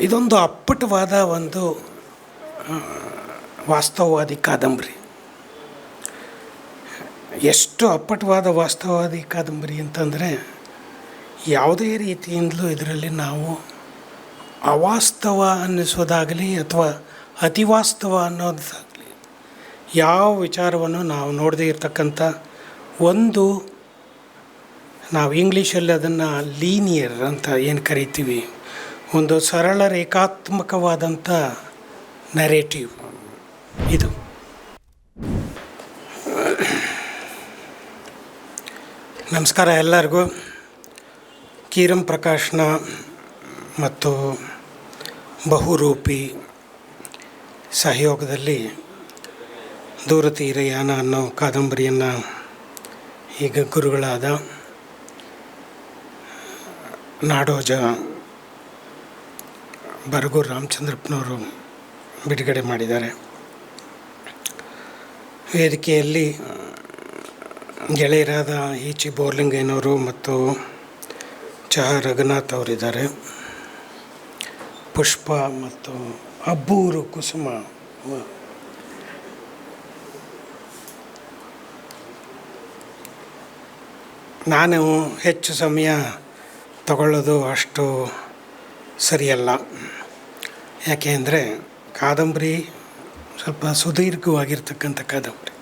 ಇದೊಂದು ಅಪ್ಪಟವಾದ ಒಂದು ವಾಸ್ತವವಾದಿ ಕಾದಂಬರಿ. ಎಷ್ಟು ಅಪ್ಪಟವಾದ ವಾಸ್ತವವಾದಿ ಕಾದಂಬರಿ ಅಂತಂದರೆ, ಯಾವುದೇ ರೀತಿಯಿಂದಲೂ ಇದರಲ್ಲಿ ನಾವು ಅವಾಸ್ತವ ಅನ್ನಿಸೋದಾಗಲಿ ಅಥವಾ ಅತಿವಾಸ್ತವ ಅನ್ನೋದಾಗಲಿ, ಯಾವ ವಿಚಾರವನ್ನು ನಾವು ನೋಡದೇ ಇರತಕ್ಕಂಥ ಒಂದು, ನಾವು ಇಂಗ್ಲೀಷಲ್ಲಿ ಅದನ್ನು ಲೀನಿಯರ್ ಅಂತ ಏನು ಕರಿತೀವಿ ಒಂದು ಸರಳ ರೇಖಾತ್ಮಕವಾದಂಥ ನರೇಟಿವ್ ಇದು. ನಮಸ್ಕಾರ ಎಲ್ಲರಿಗೂ. ಕೀರಂ ಪ್ರಕಾಶ್ನ ಮತ್ತು ಬಹುರೂಪಿ ಸಹಯೋಗದಲ್ಲಿ ದೂರತೀರಯಾನ ಅನ್ನೋ ಕಾದಂಬರಿಯನ್ನು ಈಗ ಗುರುಗಳಾದ ನಾಡೋಜ ಬರಗೂರು ರಾಮಚಂದ್ರಪ್ಪನವರು ಬಿಡುಗಡೆ ಮಾಡಿದ್ದಾರೆ. ವೇದಿಕೆಯಲ್ಲಿ ಗೆಳೆಯರಾದ ಈಚಿ ಬೋರ್ಲಿಂಗಯ್ಯನವರು ಮತ್ತು ಚಹ ರಘುನಾಥ್ ಅವರಿದ್ದಾರೆ. ಪುಷ್ಪ ಮತ್ತು ಅಬ್ಬೂರು ಕುಸುಮ ನಾನು ಹೆಚ್ಚು ಸಮಯ ತಗೊಳ್ಳೋದು ಅಷ್ಟು ಸರಿಯಲ್ಲ. ಯಾಕೆ ಅಂದರೆ ಕಾದಂಬರಿ ಸ್ವಲ್ಪ ಸುದೀರ್ಘವಾಗಿರ್ತಕ್ಕಂಥ ಕಾದಂಬರಿ.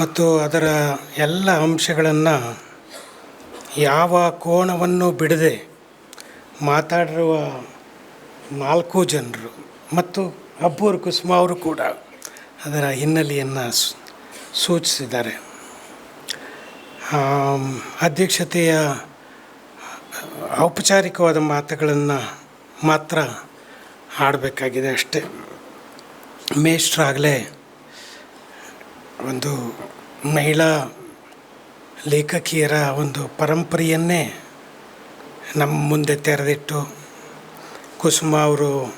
ಮತ್ತು ಅದರ ಎಲ್ಲ ಅಂಶಗಳನ್ನು ಯಾವ ಕೋಣವನ್ನು ಬಿಡದೆ ಮಾತಾಡಿರುವ ನಾಲ್ಕು ಜನರು ಮತ್ತು ಅಬ್ಬೂರ್ ಕುಸುಮ ಅವರು ಕೂಡ ಅದರ ಹಿನ್ನೆಲೆಯನ್ನು ಸೂಚಿಸಿದ್ದಾರೆ. ಅಧ್ಯಕ್ಷತೆಯ ಔಪಚಾರಿಕವಾದ ಮಾತುಗಳನ್ನು ಮಾತ್ರ ಆಡಬೇಕಾಗಿದೆ ಅಷ್ಟೇ. ಮೇಷ್ಟ್ರಾಗಲೇ ಒಂದು ಮಹಿಳಾ ಲೇಖಕಿಯರ ಒಂದು ಪರಂಪರೆಯನ್ನೇ ನಮ್ಮ ಮುಂದೆ ತೆರೆದಿಟ್ಟು ಕುಸುಮ ಅವರು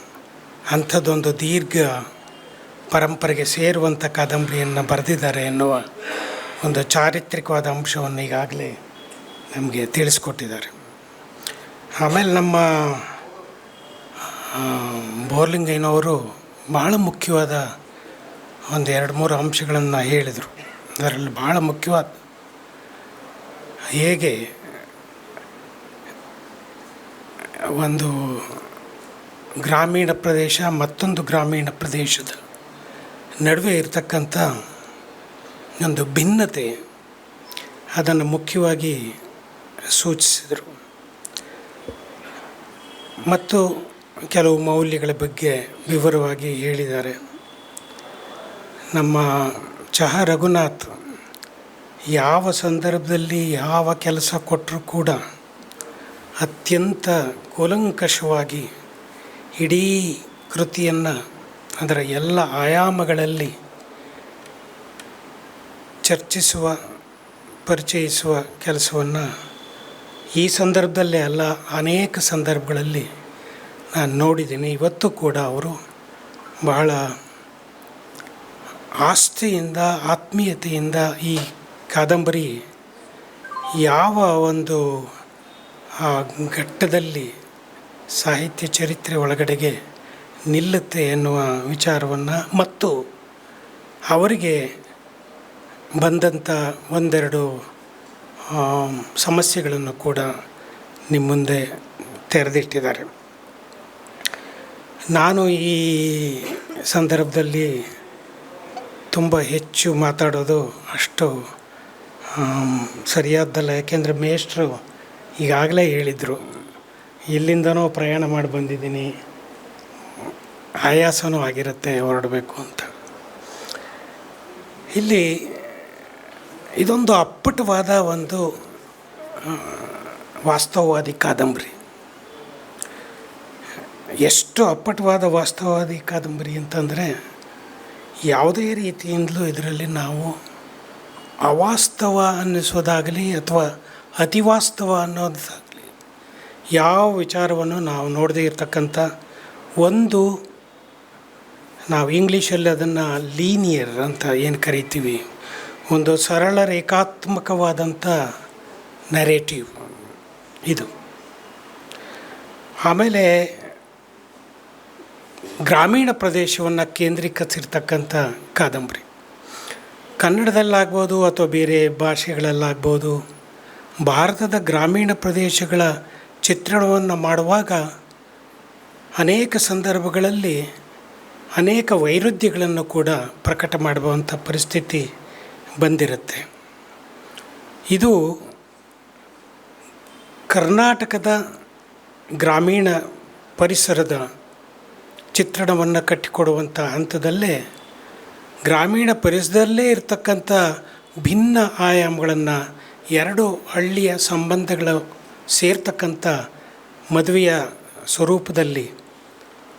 ಅಂಥದ್ದೊಂದು ದೀರ್ಘ ಪರಂಪರೆಗೆ ಸೇರುವಂಥ ಕಾದಂಬರಿಯನ್ನು ಬರೆದಿದ್ದಾರೆ ಎನ್ನುವ ಒಂದು ಚಾರಿತ್ರಿಕವಾದ ಅಂಶವನ್ನು ಈಗಾಗಲೇ ನಮಗೆ ತಿಳಿಸ್ಕೊಟ್ಟಿದ್ದಾರೆ. ಆಮೇಲೆ ನಮ್ಮ ಬೋರ್ಲಿಂಗಯ್ಯನವರು ಬಹಳ ಮುಖ್ಯವಾದ ಒಂದು ಎರಡು ಮೂರು ಅಂಶಗಳನ್ನು ಹೇಳಿದರು. ಅದರಲ್ಲಿ ಭಾಳ ಮುಖ್ಯವಾದ ಹೇಗೆ ಒಂದು ಗ್ರಾಮೀಣ ಪ್ರದೇಶ ಮತ್ತೊಂದು ಗ್ರಾಮೀಣ ಪ್ರದೇಶದ ನಡುವೆ ಇರತಕ್ಕಂಥ ಒಂದು ಭಿನ್ನತೆ ಅದನ್ನು ಮುಖ್ಯವಾಗಿ ಸೂಚಿಸಿದರು. ಮತ್ತು ಕೆಲವು ಮೌಲ್ಯಗಳ ಬಗ್ಗೆ ವಿವರವಾಗಿ ಹೇಳಿದ್ದಾರೆ. ನಮ್ಮ ಚಹ ರಘುನಾಥ್ ಯಾವ ಸಂದರ್ಭದಲ್ಲಿ ಯಾವ ಕೆಲಸ ಕೊಟ್ಟರೂ ಕೂಡ ಅತ್ಯಂತ ಕೂಲಂಕಷವಾಗಿ ಇಡೀ ಕೃತಿಯನ್ನು ಅದರ ಎಲ್ಲ ಆಯಾಮಗಳಲ್ಲಿ ಚರ್ಚಿಸುವ, ಪರಿಚಯಿಸುವ ಕೆಲಸವನ್ನು ಈ ಸಂದರ್ಭದಲ್ಲೇ ಅಲ್ಲ, ಅನೇಕ ಸಂದರ್ಭಗಳಲ್ಲಿ ನಾನು ನೋಡಿದ್ದೀನಿ. ಇವತ್ತು ಕೂಡ ಅವರು ಬಹಳ ಆಸ್ತಿಯಿಂದ, ಆತ್ಮೀಯತೆಯಿಂದ ಈ ಕಾದಂಬರಿ ಯಾವ ಒಂದು, ಆ, ಘಟ್ಟದಲ್ಲಿ ಸಾಹಿತ್ಯ ಚರಿತ್ರೆ ಒಳಗಡೆಗೆ ನಿಲ್ಲುತ್ತೆ ಎನ್ನುವ ವಿಚಾರವನ್ನು ಮತ್ತು ಅವರಿಗೆ ಬಂದಂಥ ಒಂದೆರಡು ಸಮಸ್ಯೆಗಳನ್ನು ಕೂಡ ನಿಮ್ಮ ಮುಂದೆ ತೆರೆದಿಟ್ಟಿದ್ದಾರೆ. ನಾನು ಈ ಸಂದರ್ಭದಲ್ಲಿ ತುಂಬ ಹೆಚ್ಚು ಮಾತಾಡೋದು ಅಷ್ಟು ಸರಿಯಾದ್ದಲ್ಲ. ಯಾಕೆಂದರೆ ಮೇಷ್ಟ್ರು ಈಗಾಗಲೇ ಹೇಳಿದರು, ಇಲ್ಲಿಂದನೂ ಪ್ರಯಾಣ ಮಾಡಿ ಬಂದಿದ್ದೀನಿ, ಆಯಾಸನೂ ಆಗಿರುತ್ತೆ, ಹೊರಡಬೇಕು ಅಂತ. ಇಲ್ಲಿ ಇದೊಂದು ಅಪ್ಪಟವಾದ ಒಂದು ವಾಸ್ತವವಾದಿ ಕಾದಂಬರಿ. ಎಷ್ಟು ಅಪ್ಪಟವಾದ ವಾಸ್ತವವಾದಿ ಕಾದಂಬರಿ ಅಂತಂದರೆ ಯಾವುದೇ ರೀತಿಯಿಂದಲೂ ಇದರಲ್ಲಿ ನಾವು ಅವಾಸ್ತವ ಅನ್ನಿಸೋದಾಗಲಿ ಅಥವಾ ಅತಿವಾಸ್ತವ ಅನ್ನೋದಾಗಲಿ ಯಾವ ವಿಚಾರವನ್ನು ನಾವು ನೋಡದೇ ಇರತಕ್ಕಂಥ ಒಂದು ನಾವು ಇಂಗ್ಲೀಷಲ್ಲಿ ಅದನ್ನು ಲೀನಿಯರ್ ಅಂತ ಏನು ಕರಿತೀವಿ? ಒಂದು ಸರಳ ರೇಖಾತ್ಮಕವಾದಂಥ ನರೇಟಿವ್ ಇದು. ಆಮೇಲೆ ಗ್ರಾಮೀಣ ಪ್ರದೇಶವನ್ನು ಕೇಂದ್ರೀಕರಿಸಿರ್ತಕ್ಕಂಥ ಕಾದಂಬರಿ. ಕನ್ನಡದಲ್ಲಾಗ್ಬೋದು ಅಥವಾ ಬೇರೆ ಭಾಷೆಗಳಲ್ಲಾಗ್ಬೋದು, ಭಾರತದ ಗ್ರಾಮೀಣ ಪ್ರದೇಶಗಳ ಚಿತ್ರಣವನ್ನು ಮಾಡುವಾಗ ಅನೇಕ ಸಂದರ್ಭಗಳಲ್ಲಿ ಅನೇಕ ವೈರುಧ್ಯಗಳನ್ನು ಕೂಡ ಪ್ರಕಟ ಮಾಡುವಂಥ ಪರಿಸ್ಥಿತಿ ಬಂದಿರುತ್ತೆ. ಇದು ಕರ್ನಾಟಕದ ಗ್ರಾಮೀಣ ಪರಿಸರದ ಚಿತ್ರಣವನ್ನು ಕಟ್ಟಿಕೊಡುವಂಥ ಹಂತದಲ್ಲೇ ಗ್ರಾಮೀಣ ಪರಿಸರದಲ್ಲೇ ಇರತಕ್ಕಂಥ ಭಿನ್ನ ಆಯಾಮಗಳನ್ನು ಎರಡು ಹಳ್ಳಿಯ ಸಂಬಂಧಗಳು ಸೇರ್ತಕ್ಕಂಥ ಮದುವೆಯ ಸ್ವರೂಪದಲ್ಲಿ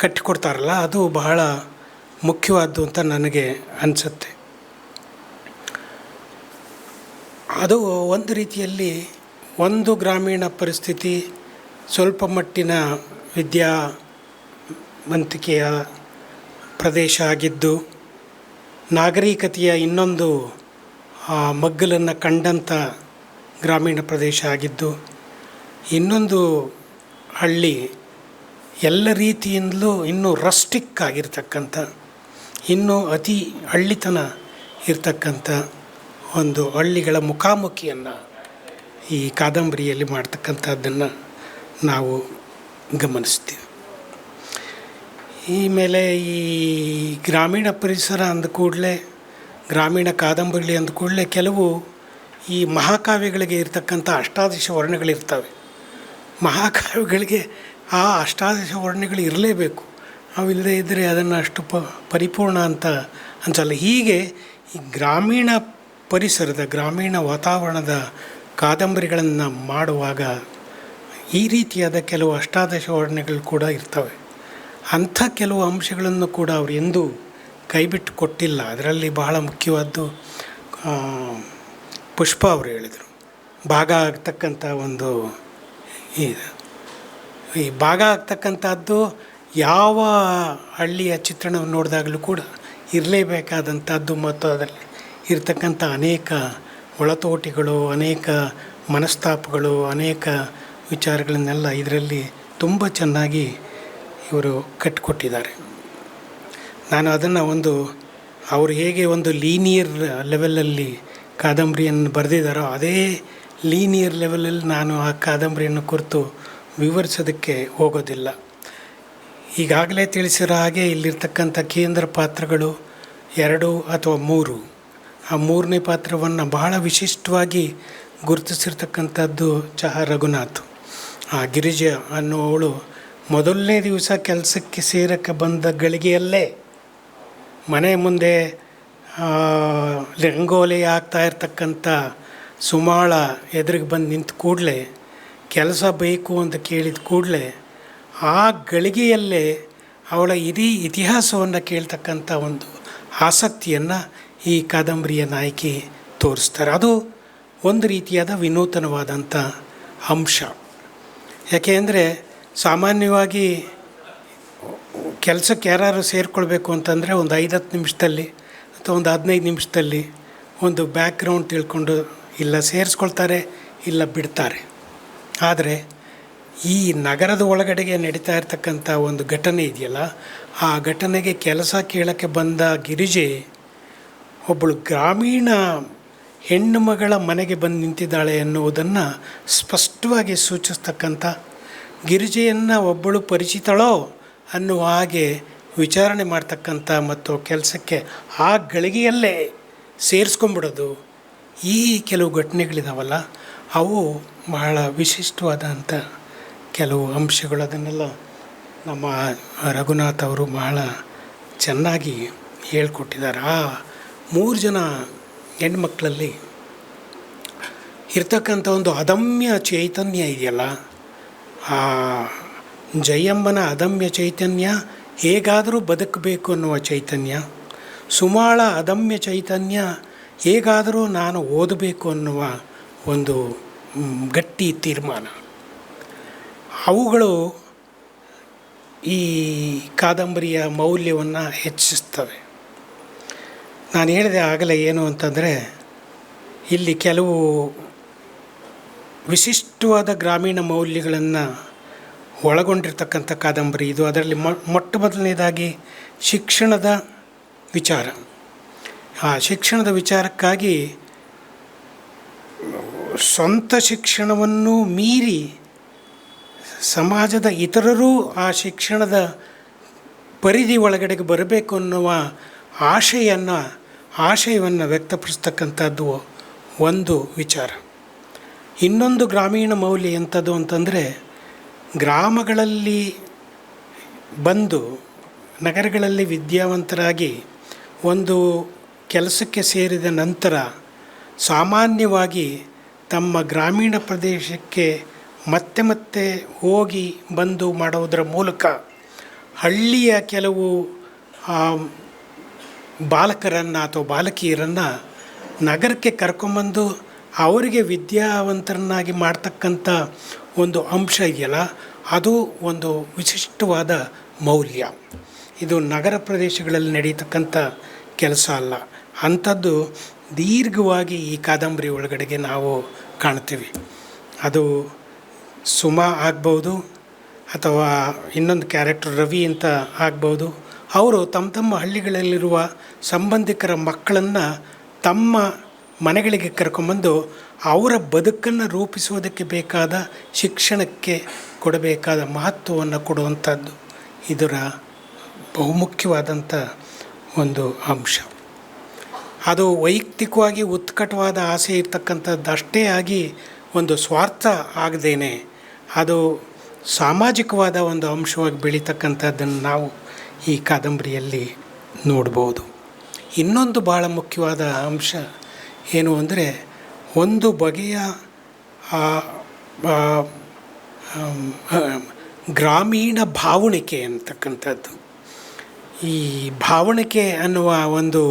ಕಟ್ಟಿಕೊಡ್ತಾರಲ್ಲ, ಅದು ಬಹಳ ಮುಖ್ಯವಾದ್ದು ಅಂತ ನನಗೆ ಅನಿಸುತ್ತೆ. ಅದು ಒಂದು ರೀತಿಯಲ್ಲಿ ಒಂದು ಗ್ರಾಮೀಣ ಪರಿಸ್ಥಿತಿ, ಸ್ವಲ್ಪ ಮಟ್ಟಿನ ವಿದ್ಯಾವಂತಿಕೆಯ ಪ್ರದೇಶ ಆಗಿದ್ದು, ನಾಗರಿಕತೆಯ ಇನ್ನೊಂದು ಮಗ್ಗಲನ್ನು ಕಂಡಂಥ ಗ್ರಾಮೀಣ ಪ್ರದೇಶ ಆಗಿದ್ದು, ಇನ್ನೊಂದು ಹಳ್ಳಿ ಎಲ್ಲ ರೀತಿಯಿಂದಲೂ ಇನ್ನೂ ರಸ್ಟಿಕ್ ಆಗಿರ್ತಕ್ಕಂಥ, ಇನ್ನೂ ಅತಿ ಹಳ್ಳಿತನ ಇರ್ತಕ್ಕಂಥ ಒಂದು ಹಳ್ಳಿಗಳ ಮುಖಾಮುಖಿಯನ್ನು ಈ ಕಾದಂಬರಿಯಲ್ಲಿ ಮಾಡ್ತಕ್ಕಂಥದ್ದನ್ನು ನಾವು ಗಮನಿಸ್ತೀವಿ. ಈ ಮೇಲೆ ಈ ಗ್ರಾಮೀಣ ಪರಿಸರ ಅಂದ ಕೂಡಲೇ, ಗ್ರಾಮೀಣ ಕಾದಂಬರಿ ಅಂದ ಕೂಡಲೇ ಕೆಲವು ಈ ಮಹಾಕಾವ್ಯಗಳಿಗೆ ಇರತಕ್ಕಂಥ ಅಷ್ಟಾದಶ ವರ್ಣಗಳಿರ್ತವೆ ಮಹಾಕಾವ್ಯಗಳಿಗೆ ಆ ಅಷ್ಟಾದಶ ವರ್ಣಗಳು ಇರಲೇಬೇಕು. ಅವಿಲ್ಲದೆ ಇದ್ದರೆ ಅದನ್ನು ಅಷ್ಟು ಪ ಪರಿಪೂರ್ಣ ಅಂತ ಅನ್ಸಲ್ಲ. ಹೀಗೆ ಈ ಗ್ರಾಮೀಣ ಪರಿಸರದ, ಗ್ರಾಮೀಣ ವಾತಾವರಣದ ಕಾದಂಬರಿಗಳನ್ನು ಮಾಡುವಾಗ ಈ ರೀತಿಯಾದ ಕೆಲವು ಅಷ್ಟಾದಶ ವರ್ಣಗಳು ಕೂಡ ಇರ್ತವೆ. ಅಂಥ ಕೆಲವು ಅಂಶಗಳನ್ನು ಕೂಡ ಅವರು ಎಂದೂ ಕೈಬಿಟ್ಟು ಕೊಟ್ಟಿಲ್ಲ ಅದರಲ್ಲಿ ಬಹಳ ಮುಖ್ಯವಾದ್ದು ಪುಷ್ಪ ಅವರು ಹೇಳಿದರು. ಭಾಗ ಆಗ್ತಕ್ಕಂಥ ಒಂದು ಈ ಭಾಗ ಆಗ್ತಕ್ಕಂಥದ್ದು ಯಾವ ಹಳ್ಳಿಯ ಚಿತ್ರಣವನ್ನು ನೋಡಿದಾಗಲೂ ಕೂಡ ಇರಲೇಬೇಕಾದಂಥದ್ದು ಮತ್ತು ಅದರಲ್ಲಿ ಇರತಕ್ಕಂಥ ಅನೇಕ ಒಳತೋಟಿಗಳು, ಅನೇಕ ಮನಸ್ತಾಪಗಳು, ಅನೇಕ ವಿಚಾರಗಳನ್ನೆಲ್ಲ ಇದರಲ್ಲಿ ತುಂಬ ಚೆನ್ನಾಗಿ ಇವರು ಕಟ್ಟಿಕೊಟ್ಟಿದ್ದಾರೆ ನಾನು ಅದನ್ನು ಒಂದು, ಅವರು ಹೇಗೆ ಒಂದು ಲೀನಿಯರ್ ಲೆವೆಲಲ್ಲಿ ಕಾದಂಬರಿಯನ್ನು ಬರೆದಿದ್ದಾರೋ ಅದೇ ಲೀನಿಯರ್ ಲೆವೆಲಲ್ಲಿ ನಾನು ಆ ಕಾದಂಬರಿಯನ್ನು ಕುರಿತು ವಿವರಿಸೋದಕ್ಕೆ ಹೋಗೋದಿಲ್ಲ. ಈಗಾಗಲೇ ತಿಳಿಸಿರೋ ಹಾಗೆ ಇಲ್ಲಿರ್ತಕ್ಕಂಥ ಕೇಂದ್ರ ಪಾತ್ರಗಳು ಎರಡು ಅಥವಾ ಮೂರು. ಆ ಮೂರನೇ ಪಾತ್ರವನ್ನು ಬಹಳ ವಿಶಿಷ್ಟವಾಗಿ ಗುರುತಿಸಿರ್ತಕ್ಕಂಥದ್ದು ಚಹ ರಘುನಾಥ್. ಆ ಗಿರಿಜ ಅನ್ನುವವಳು ಮೊದಲನೇ ದಿವಸ ಕೆಲಸಕ್ಕೆ ಸೇರಕ್ಕೆ ಬಂದ ಗಳಿಗೆಯಲ್ಲೇ ಮನೆ ಮುಂದೆ ರಂಗೋಲಿ ಆಗ್ತಾ ಇರ್ತಕ್ಕಂಥ ಸುಮಾಳ ಎದುರಿಗೆ ಬಂದು ನಿಂತ ಕೂಡಲೇ, ಕೆಲಸ ಬೇಕು ಅಂತ ಕೇಳಿದ ಕೂಡಲೇ, ಆ ಗಳಿಗೆಯಲ್ಲೇ ಅವಳ ಇಡೀ ಇತಿಹಾಸವನ್ನು ಕೇಳ್ತಕ್ಕಂಥ ಒಂದು ಆಸಕ್ತಿಯನ್ನು ಈ ಕಾದಂಬರಿಯ ನಾಯಕಿ ತೋರಿಸ್ತಾರೆ. ಅದು ಒಂದು ರೀತಿಯಾದ ವಿನೂತನವಾದಂಥ ಅಂಶ. ಯಾಕೆ ಅಂದರೆ ಸಾಮಾನ್ಯವಾಗಿ ಕೆಲಸಕ್ಕೆ ಯಾರು ಸೇರಿಕೊಳ್ಬೇಕು ಅಂತಂದರೆ ಒಂದು ಐದು ಹತ್ತು ನಿಮಿಷದಲ್ಲಿ ಅಥವಾ ಒಂದು ಹದಿನೈದು ನಿಮಿಷದಲ್ಲಿ ಒಂದು ಬ್ಯಾಕ್ಗ್ರೌಂಡ್ ತಿಳ್ಕೊಂಡು ಇಲ್ಲ ಸೇರಿಸ್ಕೊಳ್ತಾರೆ, ಇಲ್ಲ ಬಿಡ್ತಾರೆ. ಆದರೆ ಈ ನಗರದ ಒಳಗಡೆಗೆ ನಡೀತಾ ಇರ್ತಕ್ಕಂಥ ಒಂದು ಘಟನೆ ಇದೆಯಲ್ಲ, ಆ ಘಟನೆಗೆ ಕೆಲಸ ಕೇಳೋಕ್ಕೆ ಬಂದ ಗಿರಿಜೆ ಒಬ್ಬಳು ಗ್ರಾಮೀಣ ಹೆಣ್ಣು ಮಗಳ ಮನೆಗೆ ಬಂದು ನಿಂತಿದ್ದಾಳೆ ಎನ್ನುವುದನ್ನು ಸ್ಪಷ್ಟವಾಗಿ ಸೂಚಿಸ್ತಕ್ಕಂಥ ಗಿರಿಜೆಯನ್ನು ಒಬ್ಬಳು ಪರಿಚಿತಳೋ ಅನ್ನುವ ಹಾಗೆ ವಿಚಾರಣೆ ಮಾಡ್ತಕ್ಕಂಥ ಮತ್ತು ಕೆಲಸಕ್ಕೆ ಆ ಗಳಿಗೆಯಲ್ಲೇ ಸೇರಿಸ್ಕೊಂಬಿಡೋದು ಈ ಕೆಲವು ಘಟನೆಗಳಿದಾವಲ್ಲ, ಅವು ಬಹಳ ವಿಶಿಷ್ಟವಾದಂಥ ಕೆಲವು ಅಂಶಗಳು. ಅದನ್ನೆಲ್ಲ ನಮ್ಮ ರಘುನಾಥ್ ಅವರು ಬಹಳ ಚೆನ್ನಾಗಿ ಹೇಳ್ಕೊಟ್ಟಿದ್ದಾರೆ. ಆ ಮೂರು ಜನ ಹೆಣ್ಮಕ್ಳಲ್ಲಿ ಇರ್ತಕ್ಕಂಥ ಒಂದು ಅದಮ್ಯ ಚೈತನ್ಯ ಇದೆಯಲ್ಲ ಆ ಜಯಮ್ಮನ ಅದಮ್ಯ ಚೈತನ್ಯ ಹೇಗಾದರೂ ಬದುಕಬೇಕು ಅನ್ನುವ ಚೈತನ್ಯ, ಸುಮಾಳ ಅದಮ್ಯ ಚೈತನ್ಯ ಹೇಗಾದರೂ ನಾನು ಓದಬೇಕು ಅನ್ನುವ ಒಂದು ಗಟ್ಟಿ ತೀರ್ಮಾನ. ಅವುಗಳು ಈ ಕಾದಂಬರಿಯ ಮೌಲ್ಯವನ್ನು ಹೆಚ್ಚಿಸ್ತವೆ. ನಾನು ಹೇಳಿದೆ ಆಗಲೇ ಏನು ಅಂತಂದರೆ, ಇಲ್ಲಿ ಕೆಲವು ವಿಶಿಷ್ಟವಾದ ಗ್ರಾಮೀಣ ಮೌಲ್ಯಗಳನ್ನು ಒಳಗೊಂಡಿರ್ತಕ್ಕಂಥ ಕಾದಂಬರಿ ಇದು. ಅದರಲ್ಲಿ ಮೊಟ್ಟ ಮೊದಲನೇದಾಗಿ ಶಿಕ್ಷಣದ ವಿಚಾರ. ಆ ಶಿಕ್ಷಣದ ವಿಚಾರಕ್ಕಾಗಿ ಸ್ವಂತ ಶಿಕ್ಷಣವನ್ನು ಮೀರಿ ಸಮಾಜದ ಇತರರೂ ಆ ಶಿಕ್ಷಣದ ಪರಿಧಿ ಒಳಗಡೆಗೆ ಬರಬೇಕು ಅನ್ನುವ ಆಶೆಯನ್ನು, ಆಶಯವನ್ನು ವ್ಯಕ್ತಪಡಿಸ್ತಕ್ಕಂಥದ್ದು ಒಂದು ವಿಚಾರ. ಇನ್ನೊಂದು ಗ್ರಾಮೀಣ ಮೌಲ್ಯ ಎಂಥದ್ದು ಅಂತಂದರೆ ಗ್ರಾಮಗಳಲ್ಲಿ ಬಂದು ನಗರಗಳಲ್ಲಿ ವಿದ್ಯಾವಂತರಾಗಿ ಒಂದು ಕೆಲಸಕ್ಕೆ ಸೇರಿದ ನಂತರ ಸಾಮಾನ್ಯವಾಗಿ ತಮ್ಮ ಗ್ರಾಮೀಣ ಪ್ರದೇಶಕ್ಕೆ ಮತ್ತೆ ಮತ್ತೆ ಹೋಗಿ ಬಂದು ಮಾಡುವುದರ ಮೂಲಕ ಹಳ್ಳಿಯ ಕೆಲವು ಬಾಲಕರನ್ನು ಅಥವಾ ಬಾಲಕಿಯರನ್ನು ನಗರಕ್ಕೆ ಕರ್ಕೊಂಬಂದು ಅವರಿಗೆ ವಿದ್ಯಾವಂತರನ್ನಾಗಿ ಮಾಡ್ತಕ್ಕಂಥ ಒಂದು ಅಂಶ ಇದೆಯಲ್ಲ, ಅದು ಒಂದು ವಿಶಿಷ್ಟವಾದ ಮೌಲ್ಯ. ಇದು ನಗರ ಪ್ರದೇಶಗಳಲ್ಲಿ ನಡೀತಕ್ಕಂಥ ಕೆಲಸ ಅಲ್ಲ. ಅಂಥದ್ದು ದೀರ್ಘವಾಗಿ ಈ ಕಾದಂಬರಿ ಒಳಗಡೆಗೆ ನಾವು ಕಾಣ್ತೀವಿ. ಅದು ಸುಮಾ ಆಗ್ಬೋದು ಅಥವಾ ಇನ್ನೊಂದು ಕ್ಯಾರೆಕ್ಟರ್ ರವಿ ಅಂತ ಆಗ್ಬೋದು. ಅವರು ತಮ್ಮ ತಮ್ಮ ಹಳ್ಳಿಗಳಲ್ಲಿರುವ ಸಂಬಂಧಿಕರ ಮಕ್ಕಳನ್ನು ತಮ್ಮ ಮನೆಗಳಿಗೆ ಕರ್ಕೊಂಬಂದು ಅವರ ಬದುಕನ್ನು ರೂಪಿಸುವುದಕ್ಕೆ ಬೇಕಾದ ಶಿಕ್ಷಣಕ್ಕೆ ಕೊಡಬೇಕಾದ ಮಹತ್ವವನ್ನು ಕೊಡುವಂಥದ್ದು ಇದರ ಬಹುಮುಖ್ಯವಾದಂಥ ಒಂದು ಅಂಶ. ಅದು ವೈಯಕ್ತಿಕವಾಗಿ ಉತ್ಕಟವಾದ ಆಸೆ ಇರ್ತಕ್ಕಂಥದ್ದು ಅಷ್ಟೇ ಆಗಿ ಒಂದು ಸ್ವಾರ್ಥ ಆಗದೇನೆ ಅದು ಸಾಮಾಜಿಕವಾದ ಒಂದು ಅಂಶವಾಗಿ ಬೆಳೀತಕ್ಕಂಥದ್ದನ್ನು ನಾವು ಈ ಕಾದಂಬರಿಯಲ್ಲಿ ನೋಡ್ಬೋದು. ಇನ್ನೊಂದು ಭಾಳ ಮುಖ್ಯವಾದ ಅಂಶ ಏನು ಅಂದರೆ ಒಂದು ಬಗೆಯ ಗ್ರಾಮೀಣ ಭಾವಣಿಕೆ ಅಂತಕ್ಕಂಥದ್ದು. ಈ ಭಾವಣಿಕೆ ಅನ್ನುವ ಒಂದು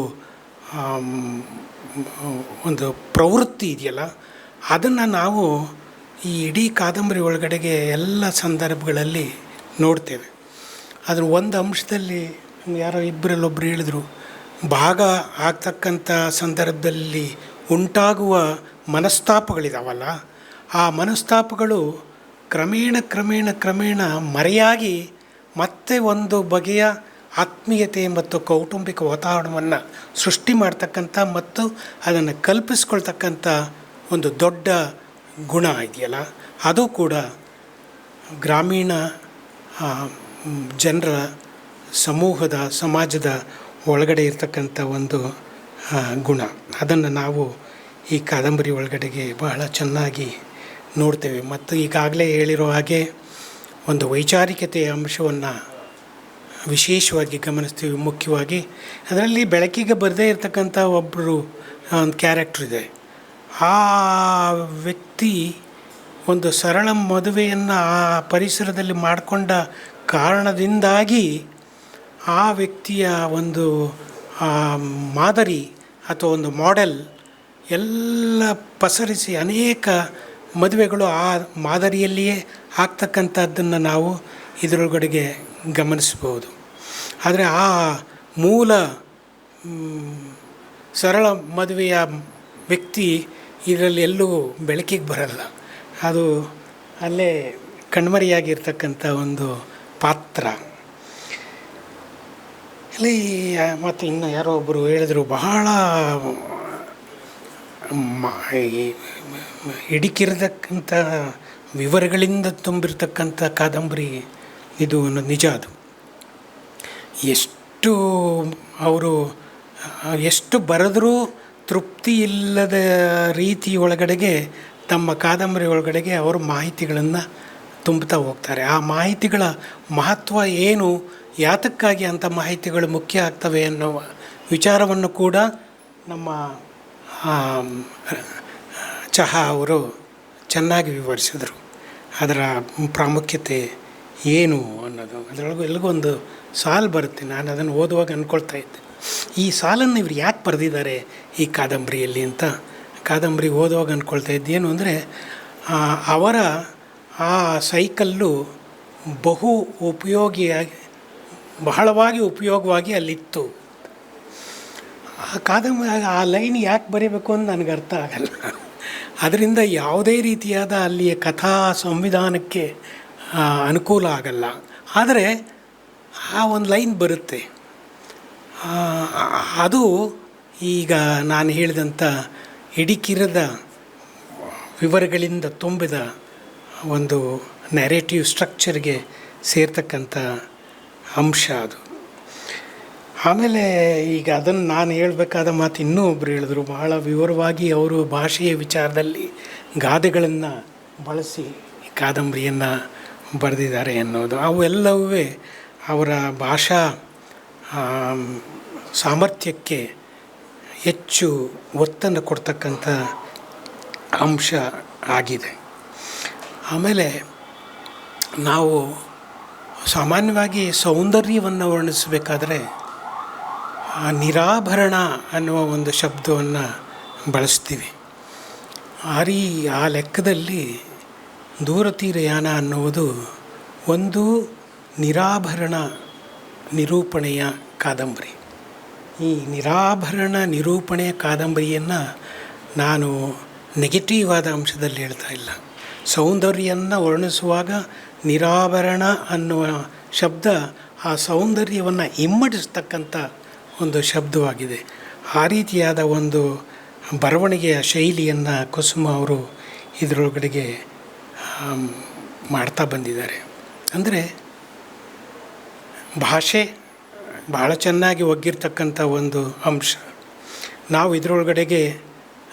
ಒಂದು ಪ್ರವೃತ್ತಿ ಇದೆಯಲ್ಲ, ಅದನ್ನು ನಾವು ಈ ಇಡೀ ಕಾದಂಬರಿ ಒಳಗಡೆಗೆ ಎಲ್ಲ ಸಂದರ್ಭಗಳಲ್ಲಿ ನೋಡ್ತೇವೆ. ಅದ್ರ ಒಂದು ಅಂಶದಲ್ಲಿ ಯಾರೋ ಇಬ್ಬರಲ್ಲೊಬ್ಬರು ಹೇಳಿದರು ಭಾಗ ಆಗ್ತಕ್ಕಂಥ ಸಂದರ್ಭದಲ್ಲಿ ಉಂಟಾಗುವ ಮನಸ್ತಾಪಗಳಿದಾವಲ್ಲ, ಆ ಮನಸ್ತಾಪಗಳು ಕ್ರಮೇಣ ಕ್ರಮೇಣ ಕ್ರಮೇಣ ಮರೆಯಾಗಿ ಮತ್ತೆ ಒಂದು ಬಗೆಯ ಆತ್ಮೀಯತೆ ಮತ್ತು ಕೌಟುಂಬಿಕ ವಾತಾವರಣವನ್ನು ಸೃಷ್ಟಿ ಮಾಡ್ತಕ್ಕಂಥ ಮತ್ತು ಅದನ್ನು ಕಲ್ಪಿಸ್ಕೊಳ್ತಕ್ಕಂಥ ಒಂದು ದೊಡ್ಡ ಗುಣ ಇದೆಯಲ್ಲ, ಅದು ಕೂಡ ಗ್ರಾಮೀಣ ಜನರ, ಸಮೂಹದ, ಸಮಾಜದ ಒಳಗಡೆ ಇರತಕ್ಕಂಥ ಒಂದು ಗುಣ. ಅದನ್ನು ನಾವು ಈ ಕಾದಂಬರಿ ಒಳಗಡೆಗೆ ಬಹಳ ಚೆನ್ನಾಗಿ ನೋಡ್ತೇವೆ. ಮತ್ತು ಈಗಾಗಲೇ ಹೇಳಿರೋ ಹಾಗೆ ಒಂದು ವೈಚಾರಿಕತೆಯ ಅಂಶವನ್ನು ವಿಶೇಷವಾಗಿ ಗಮನಿಸ್ತೀವಿ. ಮುಖ್ಯವಾಗಿ ಅದರಲ್ಲಿ ಬೆಳಕಿಗೆ ಬರದೇ ಇರತಕ್ಕಂಥ ಒಬ್ಬರು ಒಂದು ಕ್ಯಾರೆಕ್ಟ್ರ್ ಇದೆ. ಆ ವ್ಯಕ್ತಿ ಒಂದು ಸರಳ ಮದುವೆಯನ್ನು ಆ ಪರಿಸರದಲ್ಲಿ ಮಾಡಿಕೊಂಡ ಕಾರಣದಿಂದಾಗಿ ಆ ವ್ಯಕ್ತಿಯ ಒಂದು ಮಾದರಿ ಅಥವಾ ಒಂದು ಮಾಡೆಲ್ ಎಲ್ಲ ಪಸರಿಸಿ ಅನೇಕ ಮದುವೆಗಳು ಆ ಮಾದರಿಯಲ್ಲಿಯೇ ಆಗ್ತಕ್ಕಂಥದ್ದನ್ನು ನಾವು ಇದರೊಳಗಡೆಗೆ ಗಮನಿಸ್ಬೋದು ಆದರೆ ಆ ಮೂಲ ಸರಳ ಮದುವೆಯ ವ್ಯಕ್ತಿ ಇದರಲ್ಲಿ ಎಲ್ಲೂ ಬೆಳಕಿಗೆ ಬರಲ್ಲ. ಅದು ಅಲ್ಲೇ ಕಣ್ಮರೆಯಾಗಿರ್ತಕ್ಕಂಥ ಒಂದು ಪಾತ್ರ. ಇಲ್ಲಿ ಮತ್ತು ಇನ್ನು ಯಾರೋ ಒಬ್ಬರು ಹೇಳಿದರು ಬಹಳ ಹಿಡಿಕಿರತಕ್ಕಂಥ ವಿವರಗಳಿಂದ ತುಂಬಿರ್ತಕ್ಕಂಥ ಕಾದಂಬರಿ ಇದು ಅನ್ನೋದು ನಿಜ ಅದು. ಎಷ್ಟು ಅವರು, ಎಷ್ಟು ಬರೆದರೂ ತೃಪ್ತಿ ಇಲ್ಲದ ರೀತಿ ಒಳಗಡೆಗೆ, ತಮ್ಮ ಕಾದಂಬರಿ ಒಳಗಡೆಗೆ ಅವರು ಮಾಹಿತಿಗಳನ್ನು ತುಂಬುತ್ತಾ ಹೋಗ್ತಾರೆ. ಆ ಮಾಹಿತಿಗಳ ಮಹತ್ವ ಏನು? ಯಾತಕ್ಕಾಗಿ ಅಂಥ ಮಾಹಿತಿಗಳು ಮುಖ್ಯ ಆಗ್ತವೆ ಅನ್ನುವ ವಿಚಾರವನ್ನು ಕೂಡ ನಮ್ಮ ಚಹಾ ಅವರು ಚೆನ್ನಾಗಿ ವಿವರಿಸಿದರು. ಅದರ ಪ್ರಾಮುಖ್ಯತೆ ಏನು ಅನ್ನೋದು. ಅದರೊಳಗೂ ಎಲ್ಲಿಗೂ ಒಂದು ಸಾಲು ಬರುತ್ತೆ. ನಾನು ಅದನ್ನು ಓದುವಾಗ ಅಂದ್ಕೊಳ್ತಾ ಇದ್ದೆ. ಈ ಸಾಲನ್ನು ಇವರು ಯಾಕೆ ಬರೆದಿದ್ದಾರೆ ಈ ಕಾದಂಬರಿಯಲ್ಲಿ ಅಂತ ಕಾದಂಬರಿ ಓದುವಾಗ ಅಂದ್ಕೊಳ್ತಾ ಇದ್ದೆ. ಏನು ಅಂದರೆ ಅವರ ಆ ಸೈಕಲ್ಲು ಬಹು ಉಪಯೋಗಿಯಾಗಿ ಬಹಳವಾಗಿ ಉಪಯೋಗವಾಗಿ ಅಲ್ಲಿತ್ತು. ಆ ಕಾದಂಬರಿ, ಆ ಲೈನ್ ಯಾಕೆ ಬರೀಬೇಕು ಅಂತ ನನಗೆ ಅರ್ಥ ಆಗಲ್ಲ. ಅದರಿಂದ ಯಾವುದೇ ರೀತಿಯಾದ ಅಲ್ಲಿಯ ಕಥಾ ಸಂವಿಧಾನಕ್ಕೆ ಅನುಕೂಲ ಆಗಲ್ಲ. ಆದರೆ ಆ ಒಂದು ಲೈನ್ ಬರುತ್ತೆ. ಅದು ಈಗ ನಾನು ಹೇಳಿದಂಥ ಇಡಿಕಿರದ ವಿವರಗಳಿಂದ ತುಂಬಿದ ಒಂದು ನ್ಯಾರೇಟಿವ್ ಸ್ಟ್ರಕ್ಚರ್ಗೆ ಸೇರ್ತಕ್ಕಂಥ ಅಂಶ ಅದು. ಆಮೇಲೆ ಈಗ ಅದನ್ನು ನಾನು ಹೇಳಬೇಕಾದ ಮಾತು ಇನ್ನೂ ಒಬ್ಬರು ಹೇಳಿದ್ರು, ಬಹಳ ವಿವರವಾಗಿ ಅವರು ಭಾಷೆಯ ವಿಚಾರದಲ್ಲಿ ಗಾದೆಗಳನ್ನು ಬಳಸಿ ಕಾದಂಬರಿಯನ್ನು ಬರೆದಿದ್ದಾರೆ ಅನ್ನೋದು. ಅವೆಲ್ಲವೂ ಅವರ ಭಾಷಾ ಸಾಮರ್ಥ್ಯಕ್ಕೆ ಹೆಚ್ಚು ಒತ್ತನ್ನು ಕೊಡ್ತಕ್ಕಂಥ ಅಂಶ ಆಗಿದೆ. ಆಮೇಲೆ ನಾವು ಸಾಮಾನ್ಯವಾಗಿ ಸೌಂದರ್ಯವನ್ನು ವರ್ಣಿಸಬೇಕಾದ್ರೆ ಆ ನಿರಾಭರಣ ಅನ್ನುವ ಒಂದು ಶಬ್ದವನ್ನು ಬಳಸ್ತೀವಿ. ಆ ರೀ ಆ ಲೆಕ್ಕದಲ್ಲಿ ದೂರತೀರಯಾನ ಅನ್ನುವುದು ಒಂದು ನಿರಾಭರಣ ನಿರೂಪಣೆಯ ಕಾದಂಬರಿ. ಈ ನಿರಾಭರಣ ನಿರೂಪಣೆಯ ಕಾದಂಬರಿಯನ್ನು ನಾನು ನೆಗೆಟಿವ್ ಆದ ಅಂಶದಲ್ಲಿ ಹೇಳ್ತಾ ಇಲ್ಲ. ಸೌಂದರ್ಯವನ್ನು ವರ್ಣಿಸುವಾಗ ನಿರಾಭರಣ ಅನ್ನುವ ಶಬ್ದ ಆ ಸೌಂದರ್ಯವನ್ನು ಇಮ್ಮಡಿಸ್ತಕ್ಕಂಥ ಒಂದು ಶಬ್ದವಾಗಿದೆ. ಆ ರೀತಿಯಾದ ಒಂದು ಬರವಣಿಗೆಯ ಶೈಲಿಯನ್ನು ಕುಸುಮ ಅವರು ಇದರೊಳಗಡೆಗೆ ಮಾಡ್ತಾ ಬಂದಿದ್ದಾರೆ. ಅಂದರೆ ಭಾಷೆ ಭಾಳ ಚೆನ್ನಾಗಿ ಒಗ್ಗಿರ್ತಕ್ಕಂಥ ಒಂದು ಅಂಶ. ನಾವು ಇದರೊಳಗಡೆಗೆ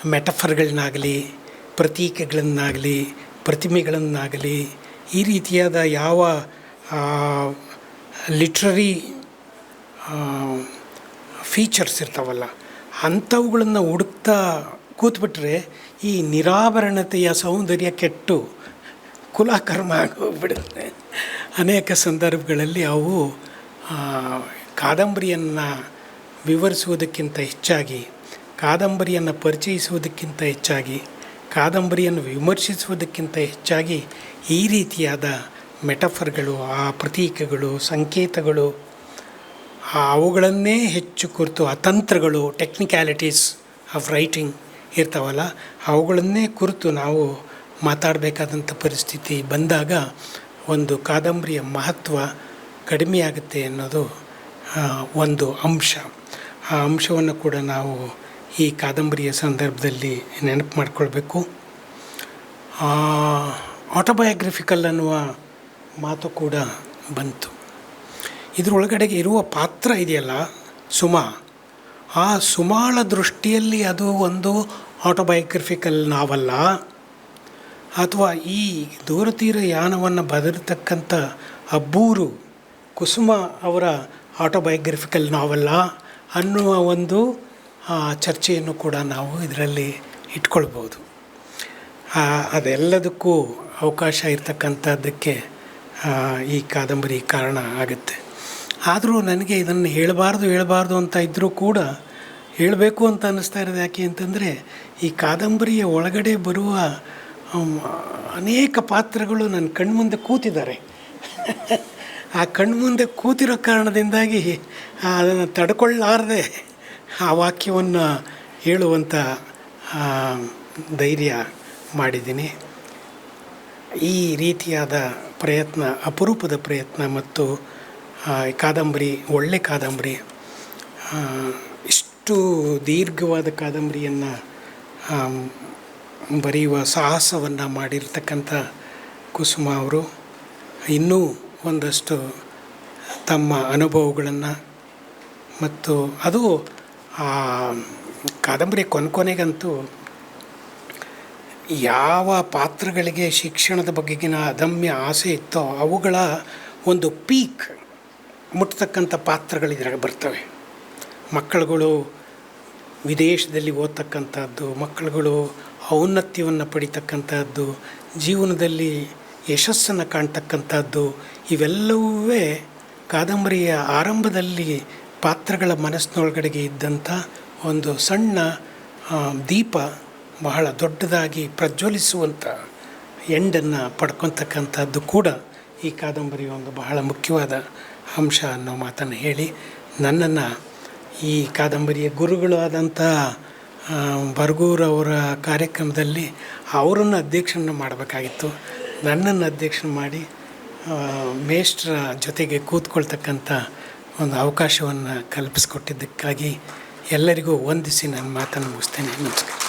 ಮೆಟಫರ್ಗಳನ್ನಾಗಲಿ, ಪ್ರತೀಕಗಳನ್ನಾಗಲಿ ಪ್ರತಿಮೆಗಳನ್ನಾಗಲಿ, ಈ ರೀತಿಯಾದ ಯಾವ ಲಿಟ್ರರಿ ಫೀಚರ್ಸ್ ಇರ್ತಾವಲ್ಲ, ಅಂಥವುಗಳನ್ನು ಹುಡುಕ್ತಾ ಕೂತ್ಬಿಟ್ರೆ ಈ ನಿರಾಭರಣತೆಯ ಸೌಂದರ್ಯ ಕೆಟ್ಟು ಕುಲಕರ್ಮ ಆಗೋಗ್ಬಿಡುತ್ತೆ. ಅನೇಕ ಸಂದರ್ಭಗಳಲ್ಲಿ ಅವು ಕಾದಂಬರಿಯನ್ನು ವಿವರಿಸುವುದಕ್ಕಿಂತ ಹೆಚ್ಚಾಗಿ, ಕಾದಂಬರಿಯನ್ನು ಪರಿಚಯಿಸುವುದಕ್ಕಿಂತ ಹೆಚ್ಚಾಗಿ ಕಾದಂಬರಿಯನ್ನು ವಿಮರ್ಶಿಸುವುದಕ್ಕಿಂತ ಹೆಚ್ಚಾಗಿ ಈ ರೀತಿಯಾದ ಮೆಟಫರ್ಗಳು, ಆ ಪ್ರತೀಕಗಳು, ಸಂಕೇತಗಳು ಅವುಗಳನ್ನೇ ಹೆಚ್ಚು ಕುರಿತು ಆ ತಂತ್ರಗಳು ಟೆಕ್ನಿಕ್ಯಾಲಿಟೀಸ್ ಆಫ್ ರೈಟಿಂಗ್ ಇರ್ತಾವಲ್ಲ, ಅವುಗಳನ್ನೇ ಕುರಿತು ನಾವು ಮಾತಾಡಬೇಕಾದಂಥ ಪರಿಸ್ಥಿತಿ ಬಂದಾಗ ಒಂದು ಕಾದಂಬರಿಯ ಮಹತ್ವ ಕಡಿಮೆಯಾಗುತ್ತೆ ಅನ್ನೋದು ಒಂದು ಅಂಶ. ಆ ಅಂಶವನ್ನು ಕೂಡ ನಾವು ಈ ಕಾದಂಬರಿಯ ಸಂದರ್ಭದಲ್ಲಿ ನೆನಪು ಮಾಡಿಕೊಳ್ಬೇಕು. ಆಟೋಬಯೋಗ್ರಫಿಕಲ್ ಅನ್ನುವ ಮಾತು ಕೂಡ ಬಂತು. ಇದರೊಳಗಡೆಗೆ ಇರುವ ಪಾತ್ರ ಇದೆಯಲ್ಲ? ಸುಮಾ. ಆ ಸುಮಾಳ ದೃಷ್ಟಿಯಲ್ಲಿ ಅದು ಒಂದು ಆಟೋಬಯೋಗ್ರಫಿಕಲ್ ನಾವಲ್ಲ. ಅಥವಾ ಈ ದೂರತೀರ ಯಾನವನ್ನು ಬದರ್ತಕ್ಕಂಥ ಅಬ್ಬೂರು ಕುಸುಮ ಅವರ ಆಟೋಬಯೋಗ್ರಫಿಕಲ್ ನಾವಲ್ಲ ಅನ್ನುವ ಒಂದು ಚರ್ಚೆಯನ್ನು ಕೂಡ ನಾವು ಇದರಲ್ಲಿ ಇಟ್ಕೊಳ್ಬೋದು. ಆ, ಅದೆಲ್ಲದಕ್ಕೂ ಅವಕಾಶ ಇರತಕ್ಕಂಥದ್ದಕ್ಕೆ ಆ, ಈ ಕಾದಂಬರಿ ಕಾರಣ ಆಗುತ್ತೆ. ಆದರೂ ನನಗೆ ಇದನ್ನು ಹೇಳಬಾರ್ದು ಹೇಳಬಾರ್ದು ಅಂತ ಇದ್ದರೂ ಕೂಡ ಹೇಳಬೇಕು ಅಂತ ಅನ್ನಿಸ್ತಾ ಇರೋದು ಯಾಕೆ ಅಂತಂದರೆ ಈ ಕಾದಂಬರಿಯ ಒಳಗಡೆ ಬರುವ ಅನೇಕ ಪಾತ್ರಗಳು ನನ್ನ ಕಣ್ಮುಂದೆ ಕೂತಿದ್ದಾರೆ. ಆ ಕಣ್ಮುಂದೆ ಕೂತಿರೋ ಕಾರಣದಿಂದಾಗಿ ಅದನ್ನು ತಡ್ಕೊಳ್ಳಾರದೆ. ಆ ವಾಕ್ಯವನ್ನು ಹೇಳುವಂಥ ಧೈರ್ಯ ಮಾಡಿದ್ದೀನಿ. ಈ ರೀತಿಯಾದ ಪ್ರಯತ್ನ, ಅಪರೂಪದ ಪ್ರಯತ್ನ ಮತ್ತು ಕಾದಂಬರಿ, ಒಳ್ಳೆ ಕಾದಂಬರಿ ಇಷ್ಟು ದೀರ್ಘವಾದ ಕಾದಂಬರಿಯನ್ನು ಬರೆಯುವ ಸಾಹಸವನ್ನು ಮಾಡಿರ್ತಕ್ಕಂಥ ಕುಸುಮ ಅವರು ಇನ್ನೂ ಒಂದಷ್ಟು ತಮ್ಮ ಅನುಭವಗಳನ್ನು ಮತ್ತು ಅದು ಕಾದಂಬರಿ ಕೊನೆಗಂತೂ ಯಾವ ಪಾತ್ರಗಳಿಗೆ ಶಿಕ್ಷಣದ ಬಗೆಗಿನ ಅದಮ್ಯ ಆಸೆ ಇತ್ತೋ ಅವುಗಳ ಒಂದು ಪೀಕ್ ಮುಟ್ತಕ್ಕಂಥ ಪಾತ್ರಗಳು ಇದ್ರಾಗ ಬರ್ತವೆ. ಮಕ್ಕಳುಗಳು ವಿದೇಶದಲ್ಲಿ ಓದ್ತಕ್ಕಂಥದ್ದು, ಮಕ್ಕಳುಗಳು ಔನ್ನತ್ಯವನ್ನು ಪಡಿತಕ್ಕಂಥದ್ದು, ಜೀವನದಲ್ಲಿ ಯಶಸ್ಸನ್ನು ಕಾಣ್ತಕ್ಕಂಥದ್ದು, ಇವೆಲ್ಲವೂ ಕಾದಂಬರಿಯ ಆರಂಭದಲ್ಲಿ ಪಾತ್ರಗಳ ಮನಸ್ಸಿನೊಳಗಡೆಗೆ ಇದ್ದಂಥ ಒಂದು ಸಣ್ಣ ದೀಪ ಬಹಳ ದೊಡ್ಡದಾಗಿ ಪ್ರಜ್ವಲಿಸುವಂಥ ಎಂಡನ್ನು ಪಡ್ಕೊತಕ್ಕಂಥದ್ದು ಕೂಡ ಈ ಕಾದಂಬರಿಯ ಒಂದು ಬಹಳ ಮುಖ್ಯವಾದ ಅಂಶ ಅನ್ನೋ ಮಾತನ್ನು ಹೇಳಿ ನನ್ನನ್ನು ಈ ಕಾದಂಬರಿಯ ಗುರುಗಳು ಆದಂಥ ಬರಗೂರವರ ಕಾರ್ಯಕ್ರಮದಲ್ಲಿ ಅವರನ್ನು ಅಧ್ಯಕ್ಷನ ಮಾಡಬೇಕಾಗಿತ್ತು. ನನ್ನನ್ನು ಅಧ್ಯಕ್ಷನ ಮಾಡಿ ಮೇಷ್ಟ್ರ ಜೊತೆಗೆ ಕೂತ್ಕೊಳ್ತಕ್ಕಂಥ ಒಂದು ಅವಕಾಶವನ್ನು ಕಲ್ಪಿಸ್ಕೊಟ್ಟಿದ್ದಕ್ಕಾಗಿ ಎಲ್ಲರಿಗೂ ವಂದಿಸಿ ನನ್ನ ಮಾತನ್ನು ಮುಗಿಸ್ತೇನೆ. ನಮಸ್ಕಾರ.